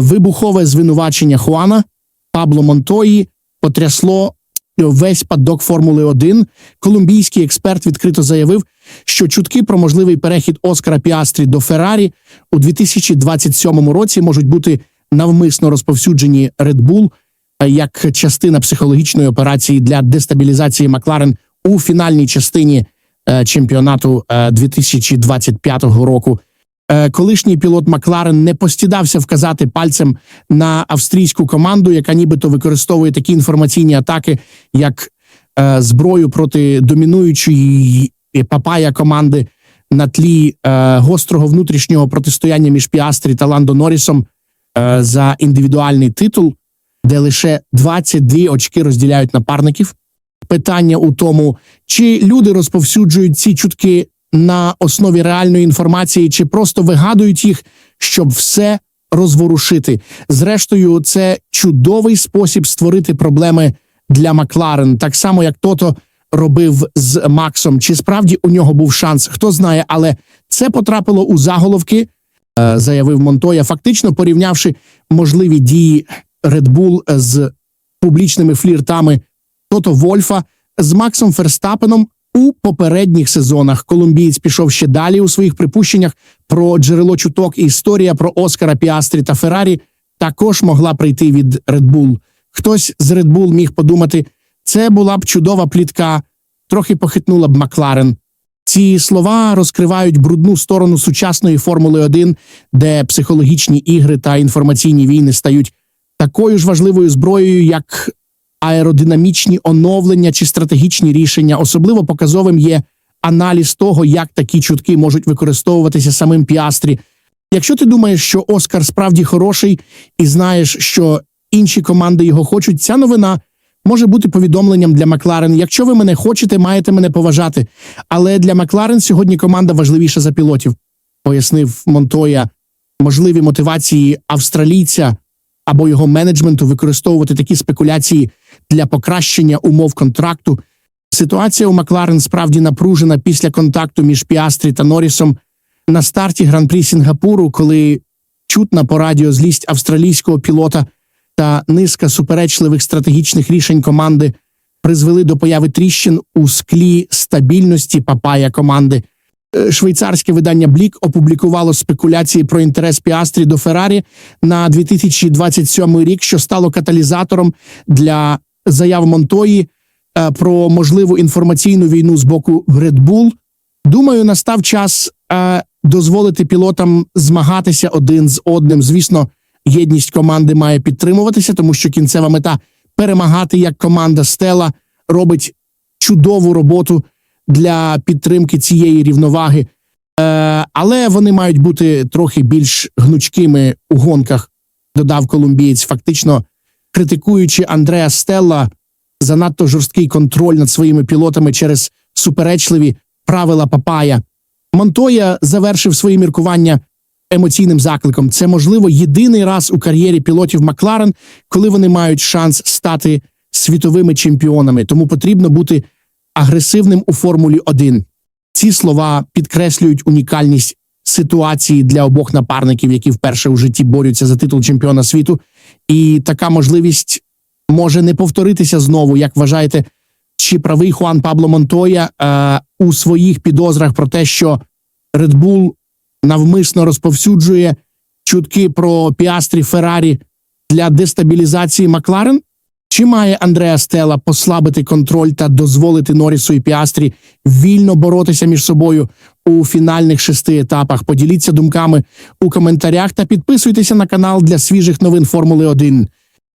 вибухове звинувачення Хуана Пабло Монтої потрясло весь падок Формули 1. Колумбійський експерт відкрито заявив, що чутки про можливий перехід Оскара Піастрі до Феррарі у 2027 році можуть бути навмисно розповсюджені Red Bull е, як частина психологічної операції для дестабілізації Макларен у фінальній частині е, чемпіонату е, 2025 року. Е, Колишній пілот Макларен не постідався вказати пальцем на австрійську команду, яка нібито використовує такі інформаційні атаки, як е, зброю проти домінуючої папая команди на тлі е, гострого внутрішнього протистояння між Піастрі та Ландо Норрісом за індивідуальний титул, де лише 22 очки розділяють напарників. Питання у тому, чи люди розповсюджують ці чутки на основі реальної інформації, чи просто вигадують їх, щоб все розворушити. Зрештою, це чудовий спосіб створити проблеми для Макларен, так само як тото робив з Максом. Чи справді у нього був шанс? Хто знає, але це потрапило у заголовки, е, заявив Монтоя, фактично порівнявши можливі дії Red Bull з публічними фліртами Тото Вольфа з Максом Ферстапеном у попередніх сезонах. Колумбієць пішов ще далі у своїх припущеннях про джерело чуток і історія про Оскара Піастрі та Феррарі також могла прийти від Red Bull. Хтось з Red Bull міг подумати, це була б чудова плітка, трохи похитнула б Макларен. Ці слова розкривають брудну сторону сучасної Формули 1, де психологічні ігри та інформаційні війни стають такою ж важливою зброєю, як аеродинамічні оновлення чи стратегічні рішення. Особливо показовим є аналіз того, як такі чутки можуть використовуватися самим Піастрі. Якщо ти думаєш, що Оскар справді хороший, і знаєш, що інші команди його хочуть, ця новина може бути повідомленням для Макларен. Якщо ви мене хочете, маєте мене поважати. Але для Макларен сьогодні команда важливіша за пілотів, пояснив Монтоя. Можливі мотивації австралійця або його менеджменту використовувати такі спекуляції для покращення умов контракту. Ситуація у Макларен справді напружена після контакту між Піастрі та Норрісом на старті гран-прі Сінгапуру, коли чутна по радіо злість австралійського пілота та низка суперечливих стратегічних рішень команди призвели до появи тріщин у склі стабільності папая команди. Е, Швейцарське видання Блік опублікувало спекуляції про інтерес Піастрі до Феррарі на 2027 рік, що стало каталізатором для заяв Монтої е, про можливу інформаційну війну з боку Red Bull. Думаю, настав час е, дозволити пілотам змагатися один з одним. Звісно, єдність команди має підтримуватися, тому що кінцева мета перемагати як команда Стела робить чудову роботу для підтримки цієї рівноваги. Е, але вони мають бути трохи більш гнучкими у гонках, додав колумбієць, фактично критикуючи Андреа Стелла занадто жорсткий контроль над своїми пілотами через суперечливі правила Папая. Монтоя завершив свої міркування емоційним закликом. Це можливо єдиний раз у кар'єрі пілотів Макларен, коли вони мають шанс стати світовими чемпіонами. Тому потрібно бути агресивним у Формулі 1. Ці слова підкреслюють унікальність ситуації для обох напарників, які вперше у житті борються за титул чемпіона світу. І така можливість може не повторитися знову. Як вважаєте, чи правий Хуан Пабло Монтоя е, у своїх підозрах про те, що Red Bull навмисно розповсюджує чутки про Піастрі Феррарі для дестабілізації Макларен? Чи має Андреа Стела послабити контроль та дозволити Норісу і Піастрі вільно боротися між собою у фінальних шести етапах? Поділіться думками у коментарях та підписуйтеся на канал для свіжих новин Формули 1.